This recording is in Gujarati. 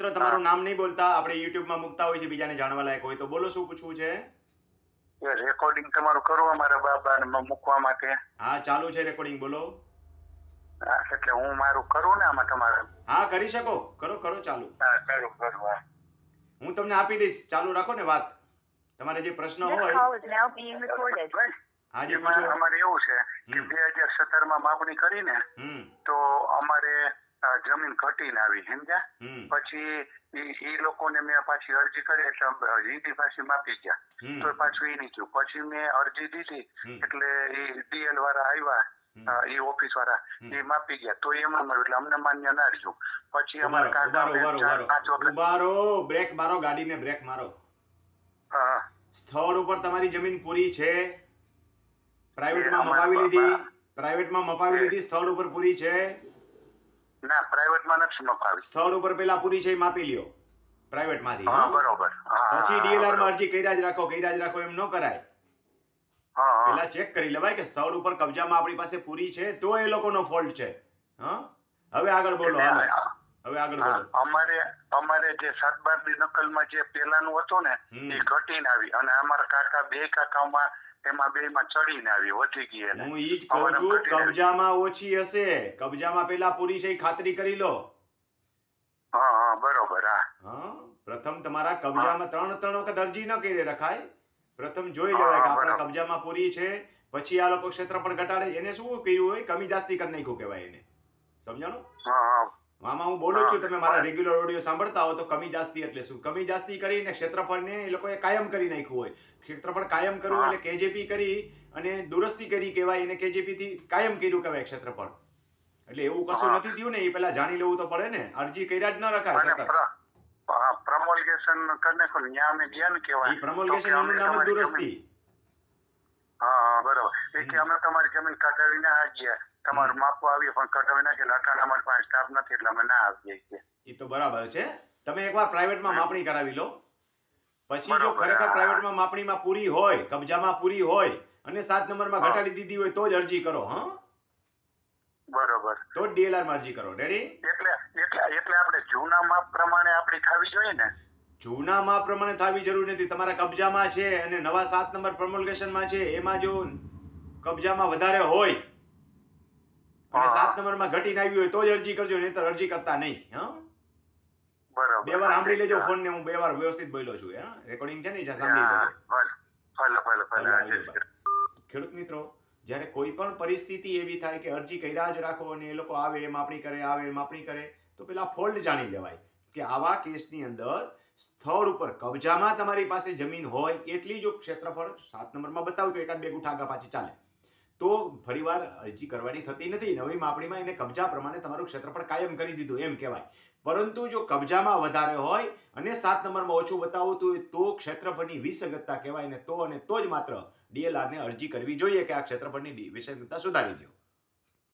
મિત્ર તમારું નામ નહીં બોલતા આપણે યુટ્યુબમાં મૂકતા હોય છે બીજાને જાણવા લાયક હોય. તો બોલો શું પૂછવું છે? રેકોર્ડિંગ તમારું કરો અમારા બાબાને મૂકવા માટે. હા ચાલુ છે રેકોર્ડિંગ બોલો. હા, એટલે હું મારું કરું ને આમાં તમારે. હા કરી શકો. કરો કરો ચાલુ. હા કરું કરું હા. હું તમને આપી દઈશ. ચાલુ રાખો ને વાત. તમારે જે પ્રશ્ન હોય. હા જે અમારે એવું છે કે બે હજાર સત્તરમાં માપણી કરીને હમ. તો જમીન ઘટીને આવી સમજ્યા? પછી ઈ લોકોને મેં પાછી અરજી કરી એટલે હિન્દી પાછી માપી ગયા. તો પાછું એ નીચું પછી મેં અરજી દીધી એટલે એ ડીએલ વાળા આવ્યા એ ઓફિસ વાળા એ માપી ગયા. તો એમાં મળ્યું એટલે અમને માન્ય ના રહ્યું. પછી અમારા કાકા પાંચ વખત બ્રેક મારો ગાડીને બ્રેક મારો. હા, સ્થળ ઉપર તમારી જમીન પૂરી છે? પ્રાઇવેટમાં એ મપાવી લીધી. પ્રાઇવેટમાં મપાવી લીધી? સ્થળ ઉપર પૂરી છે? ના પ્રાઇવેટમાં નથી મપાવી. સ્થળ ઉપર પેલા પૂરી છે માપી લ્યો. પ્રાઇવેટમાંથી હા બરોબર. પછી ડીએલઆરમાં અરજી કર્યા જ રાખો કર્યા જ રાખો એમ ન કરાય. પેલા ચેક કરી લેવાય કે સ્થળ ઉપર કબજામાં આપણી પાસે પૂરી છે તો એ લોકોનો ફોલ્ટ છે. હા? હવે આગળ બોલો હવે. આગળ બોલો. અમારે અમારે જે સાત બારની નકલમાં જે પેલાનું હતું ને એ ઘટીને આવી. અને અમારા કાકા બે કાકામાં એમાં બે માં ચડીને આવી વધી ગઈ એને. હું ઈ જ કહું છું કબજામાં ઓછી હશે. કબજામાં પેલા પૂરી છે ખાતરી કરી લો. હા હા બરોબર હા. હા પ્રથમ તમારા કબજામાં ત્રણ ત્રણ વખત અરજી ન કરી રખાય. પ્રથમ જોઈ લેવાય કે આપણા કબજામાં પૂરી છે પછી આ લોકો ક્ષેત્રફળ ઘટાડે. એને શું કર્યું હોય? કમી જાસ્તી કરી નાખ્યું કહેવાય એને. સમજાણું? હા હા. આમાં હું બોલું છું તમે મારા રેગ્યુલર ઓડિયો સાંભળતા હો તો કમી જાસ્તી એટલે શું? કમી જાસ્તી કરીને ક્ષેત્રફળને એ લોકોએ કાયમ કરી નાખ્યું હોય. ક્ષેત્રફળ કાયમ કરવું એટલે કેજેપી કરી અને દુરસ્તી કરી કહેવાય એને કેજેપી થી કાયમ કર્યું કહેવાય ક્ષેત્રફળ. એટલે એવું કશું નથી થયું ને એ પેલા જાણી લેવું તો પડે ને. અરજી કર્યા જ ન રખાય સતત. પ્રમોલગેશન કરીને કોઈ ન્યા અમે ગયા ને કેવાય એ પ્રમોલ્ગેશન નામ દુરસ્તી. હા એ કે અમે તમારી જમીન કટાવી ના આવીએ. તમારું માપવા આવીએ પણ કટાવી એટલે અટાણે અમારી પાસે સ્ટાફ નથી એટલે અમે ના આવીએ છીએ એ તો બરાબર છે. તમે એકવાર પ્રાઇવેટમાં માપણી કરાવી લો. પછી જો ખરેખર પ્રાઇવેટમાં માપણીમાં પૂરી હોય કબજામાં પૂરી હોય અને સાત નંબરમાં. ઘટાડી દીધી હોય તો જ અરજી કરો હા? બરોબર. તો ડીએલઆરમાં અરજી કરો. રેડી એટલે એટલે એટલે આપણે જૂના માપ પ્રમાણે આપણી થવી જોઈએ ને? જૂના માપ પ્રમાણે થવી જરૂર નથી. તમારા કબજામાં છે અને નવા સાત નંબર પ્રમોલ્ગેશનમાં છે એમાં જો કબજામાં વધારે હોય અને. સાત નંબરમાં ઘટીને આવી હોય તો જ અરજી કરજો નહીંતર અરજી કરતા નહીં હા? બરોબર. બે વાર સાંભળી લેજો ફોન ને હું બે વાર વ્યવસ્થિત બોલ્યો છું હા? રેકોર્ડિંગ છે ને જ્યાં સાંભળી લેજો. ખેડૂત મિત્રો જ્યારે કોઈ પણ પરિસ્થિતિ એવી થાય કે અરજી કર્યા જ રાખો અને એ લોકો આવે એમ આપણી કરે આવે એમ આપણી કરે તો પેલા ફોલ્ટ જાણી લેવાય. કે આવા કેસની અંદર સ્થળ ઉપર કબજામાં તમારી પાસે જમીન હોય એટલી જો ક્ષેત્રફળ સાત નંબરમાં બતાવું તો એકાદ બે ગુઠા આગળ પાછી ચાલે. તો ફરીવાર અરજી કરવાની થતી નથી. નવી માપણીમાં એને કબજા પ્રમાણે તમારું ક્ષેત્રફળ કાયમ કરી દીધું એમ કહેવાય. પરંતુ જો કબજામાં વધારે હોય અને સાત નંબરમાં ઓછું બતાવતું હોય તો ક્ષેત્રફળની વિસંગતતા કહેવાય ને તો અને તો જ માત્ર ડીએલઆર ને અરજી કરવી જોઈએ કે આ ક્ષેત્રફળની વિસંગતતા સુધારી દો.